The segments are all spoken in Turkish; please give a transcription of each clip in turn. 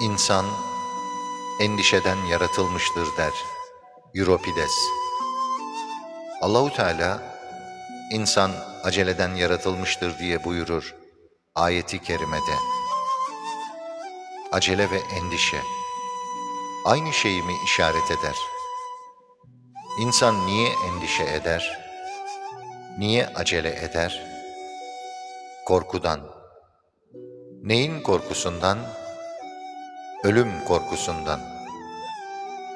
İnsan endişeden yaratılmıştır der Euripides. Allahu Teala insan aceleden yaratılmıştır diye buyurur ayeti kerimede. Acele ve endişe aynı şeyi mi işaret eder? İnsan niye endişe eder? Niye acele eder? Korkudan. Neyin korkusundan? Ölüm korkusundan.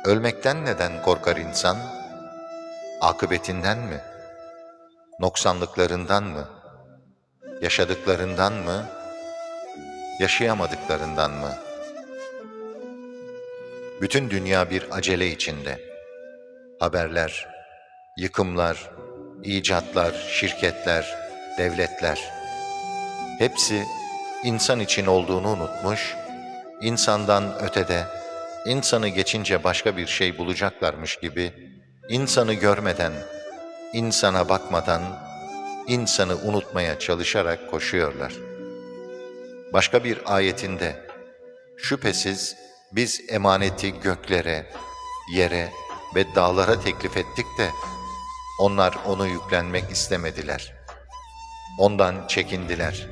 Ölmekten neden korkar insan? Akıbetinden mi? Noksanlıklarından mı? Yaşadıklarından mı? Yaşayamadıklarından mı? Bütün dünya bir acele içinde. Haberler, yıkımlar, icatlar, şirketler, devletler hepsi insan için olduğunu unutmuş, insandan ötede, insanı geçince başka bir şey bulacaklarmış gibi insanı görmeden, insana bakmadan, insanı unutmaya çalışarak koşuyorlar. Başka bir ayetinde, şüphesiz biz emaneti göklere, yere ve dağlara teklif ettik de, onlar onu yüklenmek istemediler. Ondan çekindiler.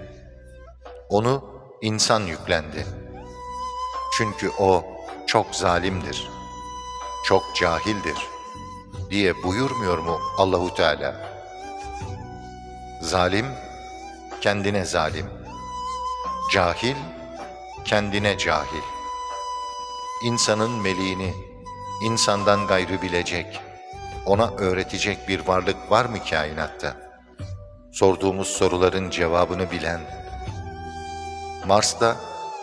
Onu insan yüklendi. Çünkü o çok zalimdir, çok cahildir diye buyurmuyor mu Allahu Teala? Zalim kendine zalim. Cahil kendine cahil. İnsanın meleğini insandan gayrı bilecek, ona öğretecek bir varlık var mı kainatta? Sorduğumuz soruların cevabını bilen, Mars'ta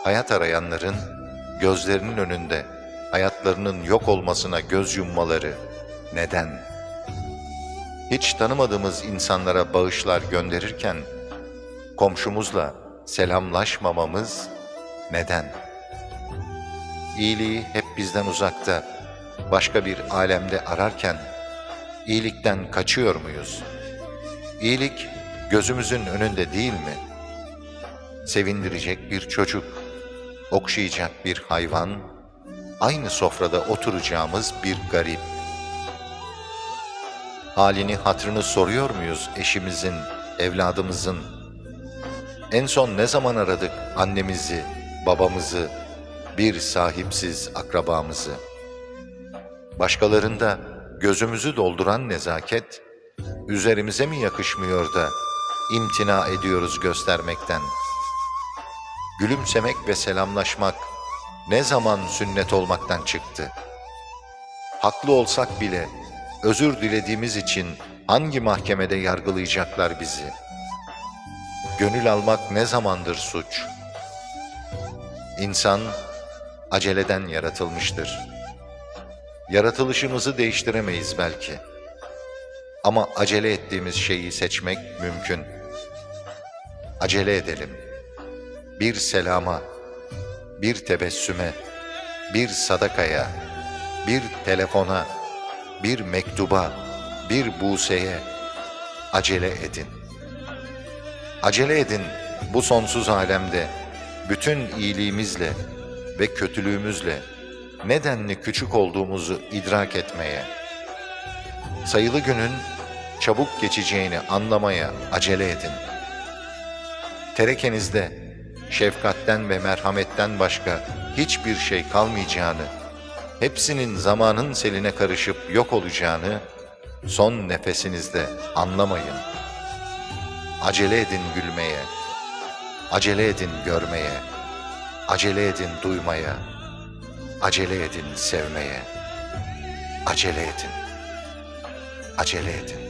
hayat arayanların gözlerinin önünde hayatlarının yok olmasına göz yummaları neden? Hiç tanımadığımız insanlara bağışlar gönderirken komşumuzla selamlaşmamamız neden? İyiliği hep bizden uzakta, başka bir alemde ararken iyilikten kaçıyor muyuz? İyilik gözümüzün önünde değil mi? Sevindirecek bir çocuk, okşayacak bir hayvan, aynı sofrada oturacağımız bir garip. Halini hatrını soruyor muyuz eşimizin, evladımızın? En son ne zaman aradık annemizi, babamızı, bir sahipsiz akrabamızı? Başkalarında gözümüzü dolduran nezaket, üzerimize mi yakışmıyor da imtina ediyoruz göstermekten? Gülümsemek ve selamlaşmak ne zaman sünnet olmaktan çıktı? Haklı olsak bile özür dilediğimiz için hangi mahkemede yargılayacaklar bizi? Gönül almak ne zamandır suç? İnsan aceleden yaratılmıştır. Yaratılışımızı değiştiremeyiz belki. Ama acele ettiğimiz şeyi seçmek mümkün. Acele edelim. Bir selama, bir tebessüme, bir sadakaya, bir telefona, bir mektuba, bir buseye acele edin. Acele edin bu sonsuz alemde bütün iyiliğimizle ve kötülüğümüzle nedenli küçük olduğumuzu idrak etmeye, sayılı günün çabuk geçeceğini anlamaya acele edin. Terekenizde şefkatten ve merhametten başka hiçbir şey kalmayacağını, hepsinin zamanın seline karışıp yok olacağını son nefesinizde anlamayın. Acele edin gülmeye, acele edin görmeye, acele edin duymaya, acele edin sevmeye, acele edin, acele edin.